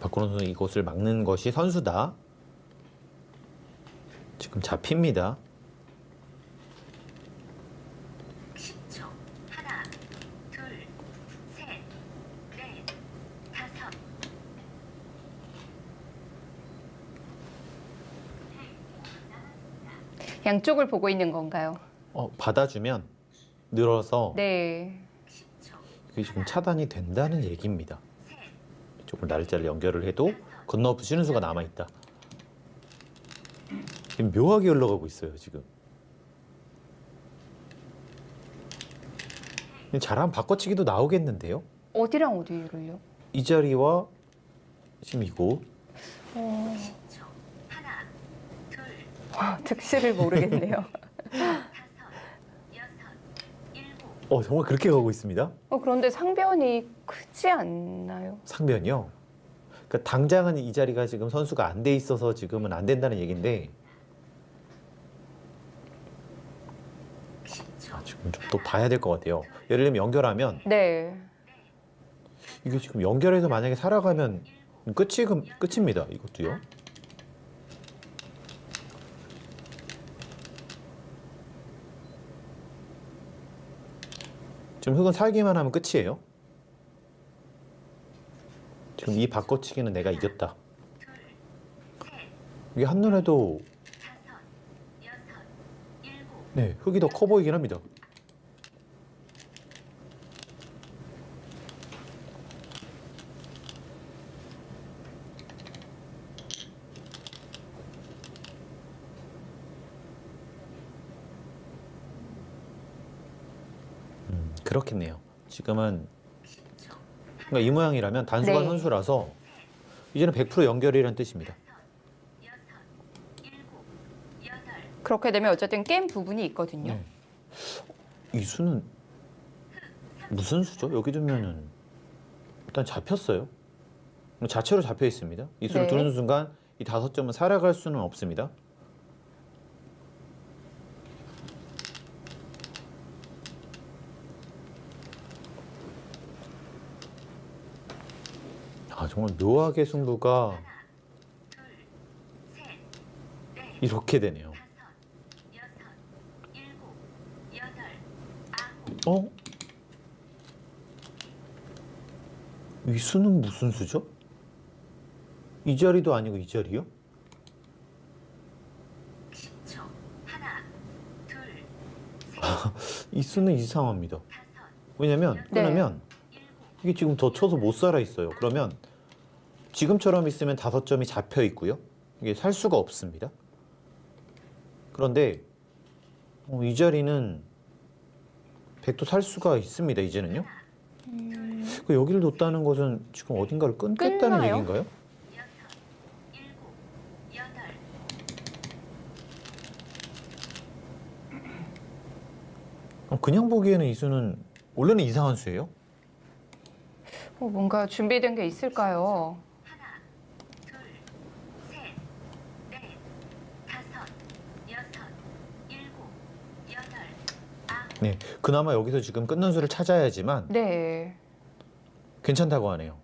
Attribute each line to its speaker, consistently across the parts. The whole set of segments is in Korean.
Speaker 1: 박건호 선수 이곳을 막는 것이 선수다. 지금 잡힙니다.
Speaker 2: 10초. 하나, 둘, 셋, 넷, 다섯.
Speaker 3: 양쪽을 보고 있는 건가요?
Speaker 1: 어, 받아주면 늘어서
Speaker 3: 네.
Speaker 2: 10초.
Speaker 1: 이게 지금 차단이 된다는 얘기입니다. 이쪽을 날짜를 연결을 해도 건너 부시는 수가 남아 있다. 지금 묘하게 흘러가고 있어요 지금. 잘하면 바꿔치기도 나오겠는데요.
Speaker 3: 어디랑 어디를요?
Speaker 1: 이 자리와 지금 이곳
Speaker 3: 어,
Speaker 2: 10초. 하나, 둘,
Speaker 3: 와, 특실을 모르겠네요.
Speaker 1: 어 정말 그렇게 가고 있습니다.
Speaker 3: 어, 그런데 상변이 크지 않나요?
Speaker 1: 상변이요. 그러니까 당장은 이 자리가 지금 선수가 안 돼 있어서 지금은 안 된다는 얘기인데
Speaker 2: 10초.
Speaker 1: 아, 지금 좀 또 봐야 될 것 같아요. 예를 들면 연결하면
Speaker 3: 네.
Speaker 1: 이게 지금 연결해서 만약에 살아가면 끝이 끝입니다. 이것도요. 지금 흙은 살기만 하면 끝이에요. 지금 이 바꿔치기는 내가 이겼다. 이게 한눈에도. 네 흙이 더 커 보이긴 합니다. 그렇겠네요. 지금은
Speaker 2: 10초.
Speaker 1: 그러니까 이 모양이라면 단수가
Speaker 3: 네.
Speaker 1: 선수라서 이제는 100% 연결이라는 뜻입니다.
Speaker 3: 그렇게 되면 어쨌든 게임 부분이 있거든요.
Speaker 1: 네. 이 수는 무슨 수죠? 여기 두면은 일단 잡혔어요. 자체로 잡혀 있습니다. 이 수를
Speaker 3: 네.
Speaker 1: 두는 순간 이 다섯 점은 살아갈 수는 없습니다. 아 정말 묘하게 승부가 이렇게 되네요. 어? 이 수는 무슨 수죠? 이 자리도 아니고 이 자리요?
Speaker 2: 10초. 하나, 둘, 셋,
Speaker 1: 이 수는 이상합니다. 왜냐면
Speaker 3: 네.
Speaker 1: 끊으면
Speaker 2: 일곱.
Speaker 1: 이게 지금 더 쳐서 못 살아 있어요. 그러면 지금처럼 있으면 다섯 점이 잡혀 있고요. 이게 살 수가 없습니다. 그런데 어, 이 자리는 백도 살 수가 있습니다. 이제는요. 그 여기를 뒀다는 것은 지금 어딘가를 끊겠다는
Speaker 3: 끊나요?
Speaker 1: 얘기인가요? 어, 그냥 보기에는 이 수는 원래는 이상한 수예요.
Speaker 3: 어, 뭔가 준비된 게 있을까요?
Speaker 2: 하나, 둘, 셋, 넷, 다섯, 여섯, 일곱, 여덟, 아홉.
Speaker 1: 네, 그나마 여기서 지금 끊는 수를 찾아야지만
Speaker 3: 네.
Speaker 1: 괜찮다고 하네요.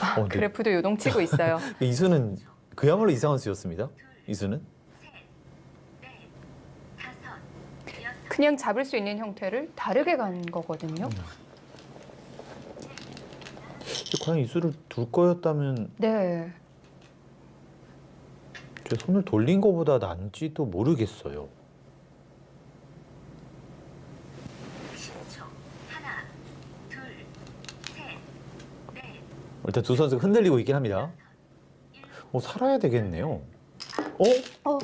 Speaker 3: 아,
Speaker 1: 어, 네.
Speaker 3: 그래프도 요동치고 있어요.
Speaker 1: 이 수는 그야말로 이상한 수였습니다. 이 수는.
Speaker 3: 그냥 잡을 수 있는 형태를 다르게 간 거거든요.
Speaker 1: 과연 이 수를 둘 거였다면
Speaker 3: 네.
Speaker 1: 제 손을 돌린 것보다 난지도 모르겠어요.
Speaker 2: 10초. 하나, 둘, 셋, 넷,
Speaker 1: 일단 두 선수가 흔들리고 있긴 합니다. 어, 살아야 되겠네요. 어?
Speaker 3: 어,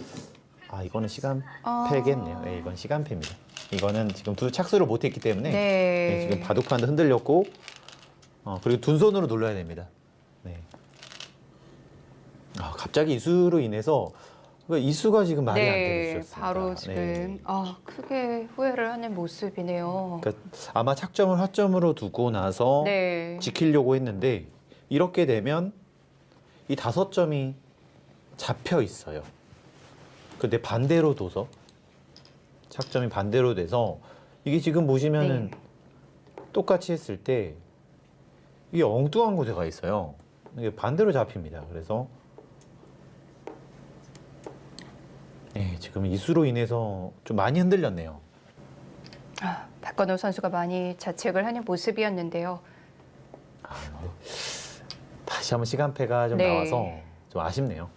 Speaker 1: 아, 이거는 시간
Speaker 3: 아.
Speaker 1: 패겠네요. 네, 이건 시간 패입니다. 이거는 지금 두 착수를 못했기 때문에
Speaker 3: 네.
Speaker 1: 네, 지금 바둑판도 흔들렸고 어, 그리고 두 손으로 눌러야 됩니다. 네. 아, 갑자기 이수로 인해서 그러니까 이수가 지금 말이 안 되고
Speaker 3: 네,
Speaker 1: 있었습니다.
Speaker 3: 바로 지금
Speaker 1: 네.
Speaker 3: 아 크게 후회를 하는 모습이네요.
Speaker 1: 그러니까 아마 착점을 화점으로 두고 나서
Speaker 3: 네,
Speaker 1: 지키려고 했는데 이렇게 되면 이 다섯 점이 잡혀 있어요. 근데 반대로 둬서 착점이 반대로 돼서 이게 지금 보시면은
Speaker 3: 네.
Speaker 1: 똑같이 했을 때 이게 엉뚱한 곳에 가 있어요. 이게 반대로 잡힙니다. 그래서 네, 지금 이수로 인해서 좀 많이 흔들렸네요.
Speaker 3: 아, 박건우 선수가 많이 자책을 하는 모습이었는데요.
Speaker 1: 아, 근데 다시 한번 시간패가 좀
Speaker 3: 네.
Speaker 1: 나와서 좀 아쉽네요.